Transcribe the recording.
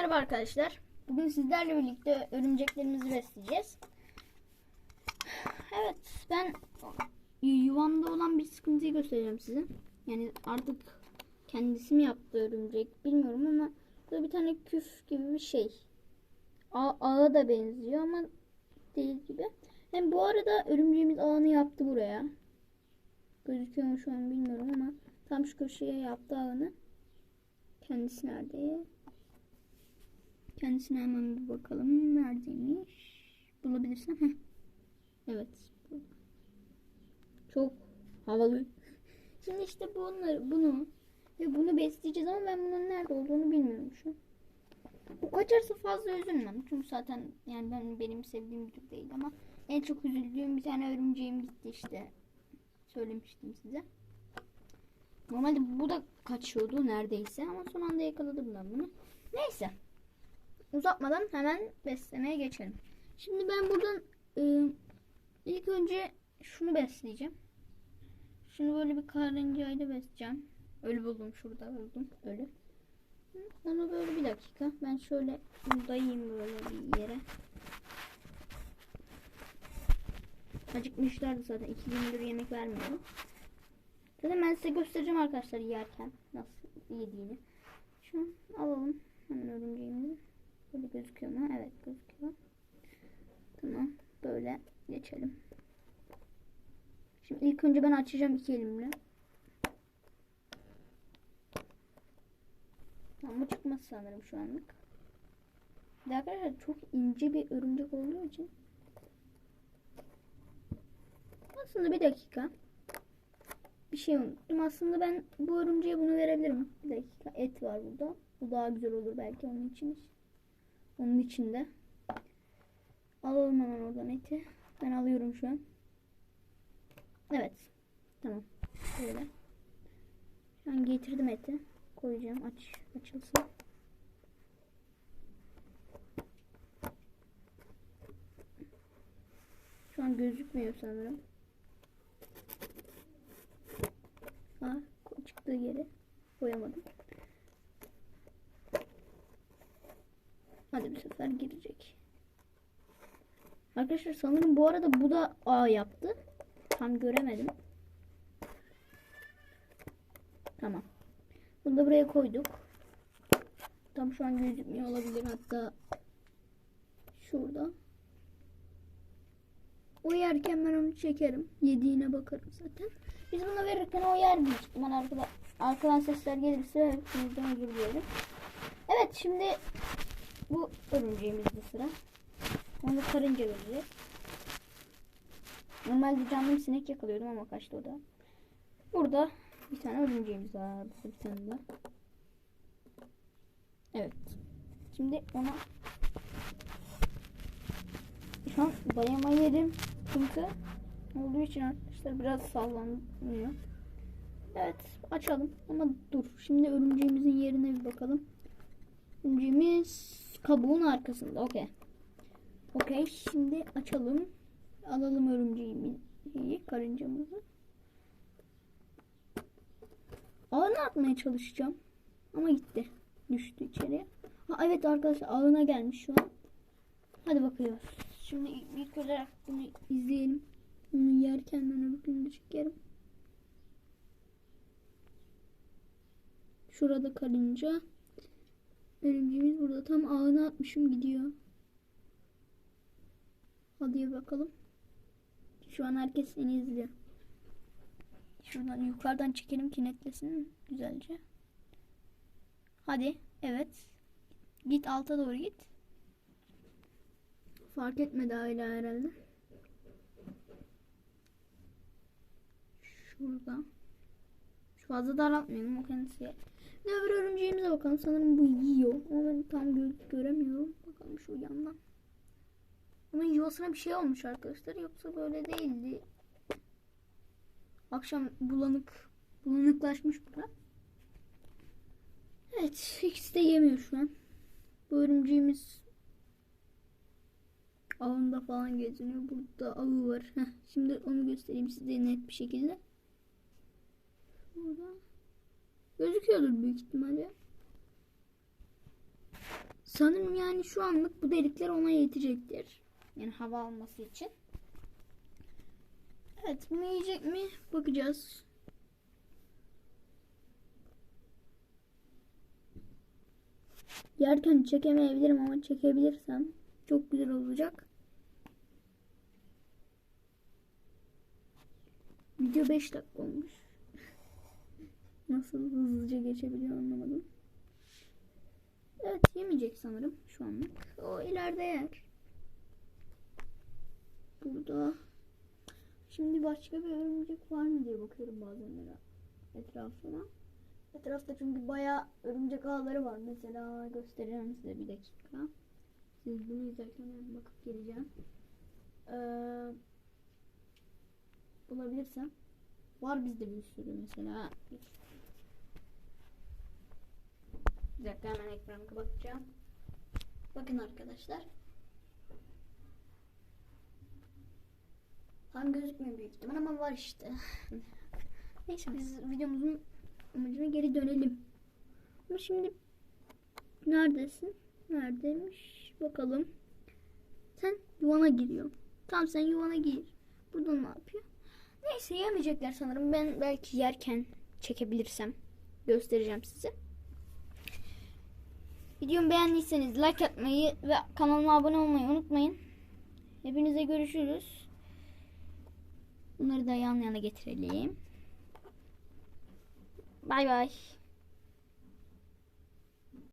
Merhaba arkadaşlar. Bugün sizlerle birlikte örümceklerimizi besleyeceğiz. Evet ben yuvamda olan bir sıkıntıyı göstereceğim size. Yani artık kendisi mi yaptı örümcek bilmiyorum ama burada bir tane küf gibi bir şey. A ağa da benziyor ama değil gibi. Hem bu arada örümceğimiz ağını yaptı buraya. Gözüküyor mu şu an bilmiyorum ama tam şu köşeye yaptı ağını. Kendisi nerede? Kendisine hemen bir bakalım. Neredeymiş? Bulabilirsem. Heh. Evet. Çok havalı. Şimdi işte bunları, bunu ve bunu besleyeceğiz ama ben bunun nerede olduğunu bilmiyorum şu an. Bu kaçarsa fazla üzülmem. Çünkü zaten yani ben benim sevdiğim bir tür değil ama en çok üzüldüğüm bir tane örümceğim gitti işte. Söylemiştim size. Normalde bu da kaçıyordu neredeyse ama son anda yakaladım ben bunu. Neyse. Uzatmadan hemen beslemeye geçelim. Şimdi ben buradan e, ilk önce şunu besleyeceğim. Şunu böyle bir karıncayla besleyeceğim. Ölü buldum şurada buldum. Ölü. Onu böyle bir dakika. Ben şöyle dayayayım böyle bir yere. Acıkmışlardı zaten. İki gündür yemek vermiyorum. Zaten ben size göstereceğim arkadaşlar yerken nasıl yediğini. Şunu alalım. Hemen örümceğimizi. Böyle gözüküyor mu? Evet gözüküyor. Tamam. Böyle geçelim. Şimdi ilk önce ben açacağım iki elimle. Bu çıkmaz sanırım şu anlık. De arkadaşlar çok ince bir örümcek olduğu için aslında bir dakika bir şey unuttum. Aslında ben bu örümceğe bunu verebilirim. Bir dakika et var burada. Bu daha güzel olur belki onun için. Onun içinde. Alalım hemen oradan eti. Ben alıyorum şu an. Evet. Tamam. Böyle. Şu an getirdim eti. Koyacağım. Aç. Açılsın. Şu an gözükmüyor sanırım. Ha, çıktığı yere koyamadım. Hadi bir sefer girecek. Arkadaşlar sanırım bu arada bu da A yaptı. Tam göremedim. Tamam. Bunu da buraya koyduk. Tam şu an gözükmüyor olabilir. Hatta şurada. O yerken ben onu çekerim. Yediğine bakarım zaten. Biz bunu verirken o yer büyük ihtimal arkada, arkadan sesler gelirse hepimizden özür dilerim. Evet şimdi bu örümceğimizde sıra. Onu karınca vereceğiz. Normalde canlı bir sinek yakalıyordum ama kaçtı o da. Burada bir tane örümceğimiz var. Burada bir tane daha. Evet. Şimdi ona şu an dayama yedim. Çünkü olduğu için arkadaşlar biraz sallanıyor. Evet açalım ama dur. Şimdi örümceğimizin yerine bir bakalım. Örümceğimiz kabuğun arkasında. Okey. Okey şimdi açalım. Alalım örümceğimizi, karıncamızı. Ağına atmaya çalışacağım. Ama gitti. Düştü içeriye. Ha, evet arkadaşlar ağına gelmiş şu an. Hadi bakıyoruz. Şimdi ilk olarak bunu izleyelim. Onu yerken ben öbürkünü de çekerim. Şurada karınca. Örümceğimiz burada. Tam ağına atmışım gidiyor. Hadi bakalım. Şu an herkes seni izliyor. Şuradan yukarıdan çekelim ki netlesin güzelce. Hadi. Evet. Git alta doğru git. Fark etmedi hala herhalde. Şurada. Şu fazla daraltmayalım o kendisi. Ne öbür örümceğimize bakalım. Sanırım bu yiyor. Ama ben tam gö göremiyorum. Bakalım şu yandan. Onun yuvasına bir şey olmuş arkadaşlar. Yoksa böyle değildi. Akşam bulanık bulanıklaşmış bura. Evet. ikisi de yemiyor şu an. Bu örümceğimiz ağında falan geziniyor. Burada ağı var. Heh, şimdi onu göstereyim size net bir şekilde. Burada gözüküyordur büyük ihtimalle. sanırım yani şu anlık bu delikler ona yetecektir. Yani hava alması için. Evet bunu yiyecek mi? Bakacağız. Yerken çekemeyebilirim ama çekebilirsem çok güzel olacak. Video 5 dakika olmuş. Nasıl hızlıca geçebiliyor anlamadım. Evet yemeyecek sanırım şu anlık. O ileride yer. Burada. Şimdi başka bir örümcek var mı diye bakıyorum bazenlere etrafına. Etrafta çünkü bayağı örümcek ağları var. Mesela göstereceğim size bir dakika. Siz bunu izlerken ben bakıp geleceğim. Ee, bulabilirsem. Var bizde bir sürü mesela. Bir dakika hemen ekranı kapatacağım. Bakın arkadaşlar. Tam gözükmüyor büyük ihtimal ama var işte. Neyse biz videomuzun amacına geri dönelim. Ama şimdi neredesin? Neredeymiş? Bakalım. Sen yuvana giriyor. Tamam sen yuvana gir. Burada ne yapıyor? Neyse yemeyecekler sanırım. Ben belki yerken çekebilirsem göstereceğim size. Videomu beğendiyseniz like atmayı ve kanalıma abone olmayı unutmayın. Hepinize görüşürüz. Bunları da yan yana getirelim. Bay bay.